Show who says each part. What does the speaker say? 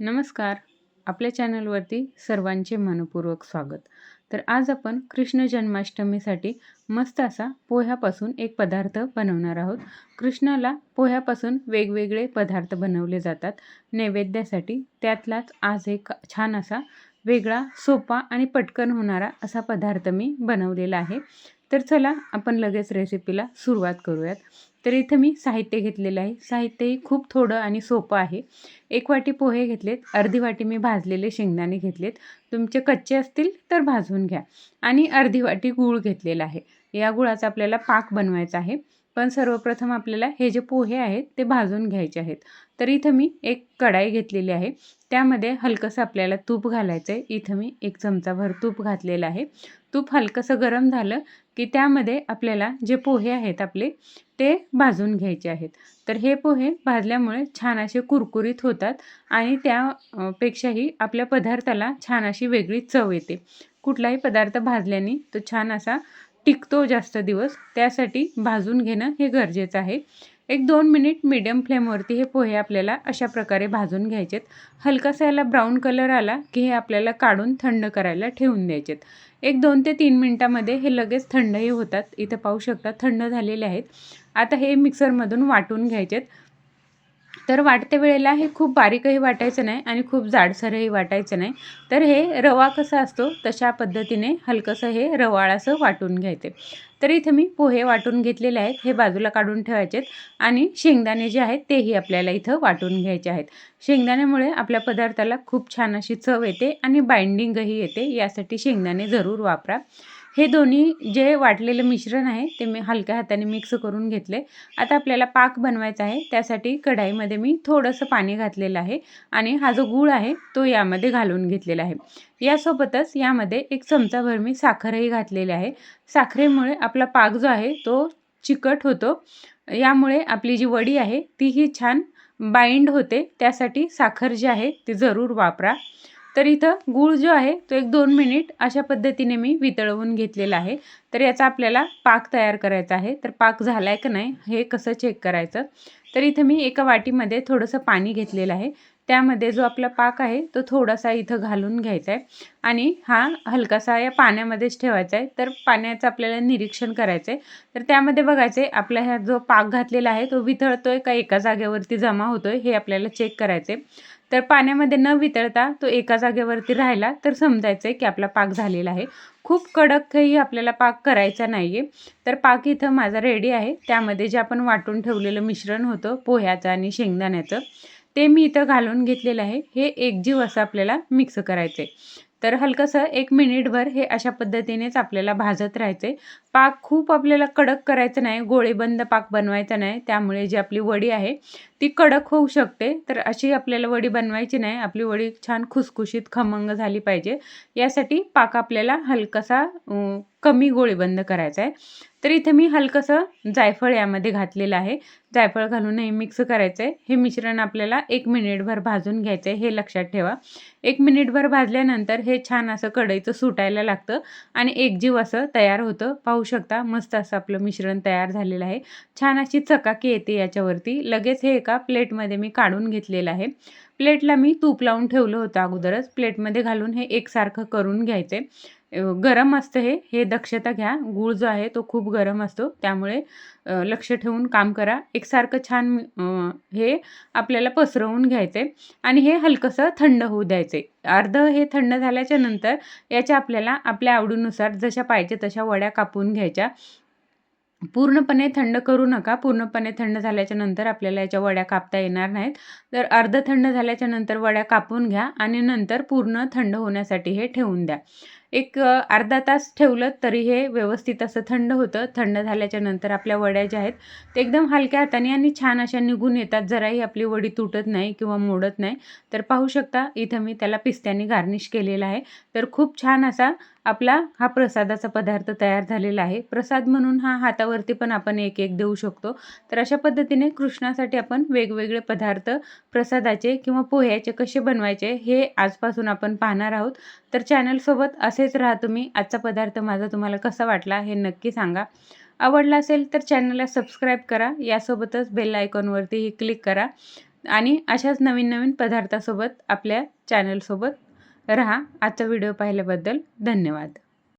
Speaker 1: नमस्कार. आपल्या चॅनलवरती सर्वांचे मनपूर्वक स्वागत. तर आज आपण कृष्ण जन्माष्टमीसाठी मस्त असा पोह्यापासून एक पदार्थ बनवणार आहोत. कृष्णाला पोह्यापासून वेगवेगळे पदार्थ बनवले जातात. नैवेद्यासाठी त्यातलाच आज एक छान असा वेगळा सोपा आणि पटकन होणारा असा पदार्थ मी बनवलेला आहे. तर चला आपण लगेच रेसिपीला सुरुवात करूयात. तर इथं मी साहित्य घेतलेलं आहे. साहित्यही खूप थोडं आणि सोपं आहे. एक वाटी पोहे घेतलेत. अर्धी वाटी मी भाजलेले शेंगदाणे घेतलेत. तुमचे कच्चे असतील तर भाजून घ्या. आणि अर्धी वाटी गूळ घेतलेला आहे. या गुळाचा आपल्याला पाक बनवायचा आहे. पण सर्वप्रथम आपल्याला हे जे पोहे आहेत ते भाजून घ्यायचे आहेत. तर इथं मी एक कढाई घेतलेली आहे. त्यामध्ये हलकंसं आपल्याला तूप घालायचं आहे. इथं मी एक चमचाभर तूप घातलेलं आहे. तूप हलकंसं गरम झालं की त्यामध्ये आपल्याला जे पोहे आहेत आपले ते भाजून घ्यायचे आहेत. तर हे पोहे भाजल्यामुळे छान असे कुरकुरीत होतात आणि त्यापेक्षाही आपल्या पदार्थाला छान अशी वेगळी चव येते. कुठलाही पदार्थ भाजल्याने तो छान असा टिकतो जास्त दिवस. त्यासाठी भाजून घेणं हे गरजेचं आहे. एक दोन मिनिट मीडियम फ्लेमवरती हे पोहे आपल्याला अशा प्रकारे भाजून घ्यायचेत. हलकासा याला ब्राऊन कलर आला की हे आपल्याला काढून थंड करायला ठेवून द्यायचेत. एक दोन ते तीन मिनटामध्ये हे लगेच थंडही होतात. इथं पाहू शकता थंड झालेले आहेत. आता हे मिक्सरमधून वाटून घ्यायचेत. तर वाटते वेळेला हे खूप बारीकही वाटायचं नाही आणि खूप जाडसरही वाटायचं नाही. तर हे रवा कसा असतो तशा पद्धतीने हलकंसं हे रवाळासं वाटून घ्यायचे. तर इथं मी पोहे वाटून घेतलेले आहेत हे बाजूला काढून ठेवायचे आणि शेंगदाणे जे आहेत तेही आपल्याला इथं वाटून घ्यायचे आहेत. शेंगदाण्यामुळे आपल्या पदार्थाला खूप छान अशी चव येते आणि बाइंडिंगही येते यासाठी शेंगदाणे जरूर वापरा. हे दोन्ही जे वाटलेलं मिश्रण आहे ते मी हलक्या हाताने मिक्स करून घेतले. आता आपल्याला पाक बनवायचा आहे त्यासाठी कढाईमध्ये मी थोडंसं पाणी घातलेलं आहे आणि हा जो गूळ आहे तो यामध्ये घालून घेतलेला आहे. यासोबतच यामध्ये एक चमचाभर मी साखरही घातलेली आहे. साखरेमुळे आपला पाक जो आहे तो चिकट होतो. यामुळे आपली जी वडी आहे तीही छान बाइंड होते. त्यासाठी साखर जी आहे ती जरूर वापरा. तर इथं गूळ जो आहे तो एक दोन मिनिट अशा पद्धतीने मी वितळवून घेतलेला आहे. तर याचा आपल्याला पाक तयार करायचा आहे. तर पाक झाला आहे का नाही हे कसं चेक करायचं? तर इथं मी एका वाटीमध्ये थोडंसं पाणी घेतलेलं आहे. त्यामध्ये जो आपला पाक आहे तो थोडासा इथं घालून घ्यायचा आहे. आणि हा हलकासा या पाण्यामध्येच ठेवायचा आहे. तर पाण्याचं आपल्याला निरीक्षण करायचं आहे. तर त्यामध्ये बघायचं आहे आपला ह्या जो पाक घातलेला आहे तो वितळतोय का एका जागेवरती जमा होतोय हे आपल्याला चेक करायचं आहे. तर पाण्यामध्ये न वितळता तो एका जागेवरती राहिला तर समजायचं आहे की आपला पाक झालेला आहे. खूप कडकही आपल्याला पाक करायचा नाही आहे तर पाक इथं माझा रेडी आहे. त्यामध्ये जे आपण वाटून ठेवलेलं मिश्रण होतं पोह्याचं आणि शेंगदाण्याचं ते मी इथं घालून घेतलेलं आहे. हे एकजीव असं आपल्याला मिक्स करायचं आहे तर हलकंसं एक मिनिटभर हे अशा पद्धतीनेच आपल्याला भाजत राहायचे. पाक खूप आपल्याला कडक करायचं नाही गोळेबंद पाक बनवायचा नाही त्यामुळे जी आपली वडी आहे ती कडक होऊ शकते. तर अशी आपल्याला वडी बनवायची नाही आपली वडी छान खुसखुशीत खमंग झाली पाहिजे. यासाठी पाक आपल्याला हलकासा कमी गोळीबंद करायचा आहे तर इथे मी हलकंसं जायफळ यामध्ये घातलेलं आहे. जायफळ घालून हे मिक्स करायचं. आहे हे मिश्रण आपल्याला एक मिनिटभर भाजून घ्यायचं आहे हे लक्षात ठेवा. एक मिनिटभर भाजल्यानंतर हे छान असं कढईचं सुटायला लागतं आणि एकजीव असं तयार होतं. पाहू शकता मस्त असं आपलं मिश्रण तयार झालेलं आहे. छान अशी चकाकी येते याच्यावरती. लगेच हे एका प्लेटमध्ये मी काढून घेतलेलं आहे. प्लेटला मी तूप लावून ठेवलं होतं अगोदरच. प्लेटमध्ये घालून हे एकसारखं करून घ्यायचं. आहे गरम असतं हे. हे दक्षता घ्या. गूळ जो आहे तो खूप गरम असतो. त्यामुळे लक्ष ठेवून काम करा. एकसारखं छान हे आपल्याला पसरवून घ्यायचे आणि हे हलकंसं थंड होऊ द्यायचे. अर्ध हे थंड झाल्याच्यानंतर याच्या आपल्याला आपल्या आवडीनुसार जशा पाहिजे तशा वड्या कापून घ्यायच्या. पूर्णपणे थंड करू नका. पूर्णपणे थंड झाल्याच्यानंतर आपल्याला याच्या वड्या कापता येणार नाहीत. तर अर्ध थंड झाल्याच्यानंतर वड्या कापून घ्या आणि नंतर पूर्ण थंड होण्यासाठी हे ठेवून द्या. एक अर्धा तास ठेवलं तरी हे व्यवस्थित असं थंड होतं. थंड झाल्याच्यानंतर आपल्या वड्या ज्या आहेत ते एकदम हलक्या हाताने आणि छान अशा निघून येतात. जराही आपली वडी तुटत नाही किंवा मोडत नाही. तर पाहू शकता इथं मी त्याला पिस्त्याने गार्निश केलेला आहे. तर खूप छान असा आपला हा प्रसादाचा पदार्थ तयार झालेला आहे. प्रसाद म्हणून हा हातावरती पण आपण एक एक देऊ शकतो. तर अशा पद्धतीने कृष्णासाठी आपण वेगवेगळे पदार्थ प्रसादाचे किंवा पोह्याचे कसे बनवायचे हे आजपासून आपण पाहणार आहोत. तर चॅनलसोबत असे असेच राहा तुम्ही. आजचा पदार्थ माझा तुम्हाला कसा वाटला हे नक्की सांगा. आवडला असेल तर चॅनलला सबस्क्राईब करा. यासोबतच बेल आयकॉनवरतीही क्लिक करा. आणि अशाच नवीन नवीन पदार्थासोबत आपल्या चॅनलसोबत रहा. आजचा व्हिडिओ पाहिल्याबद्दल धन्यवाद.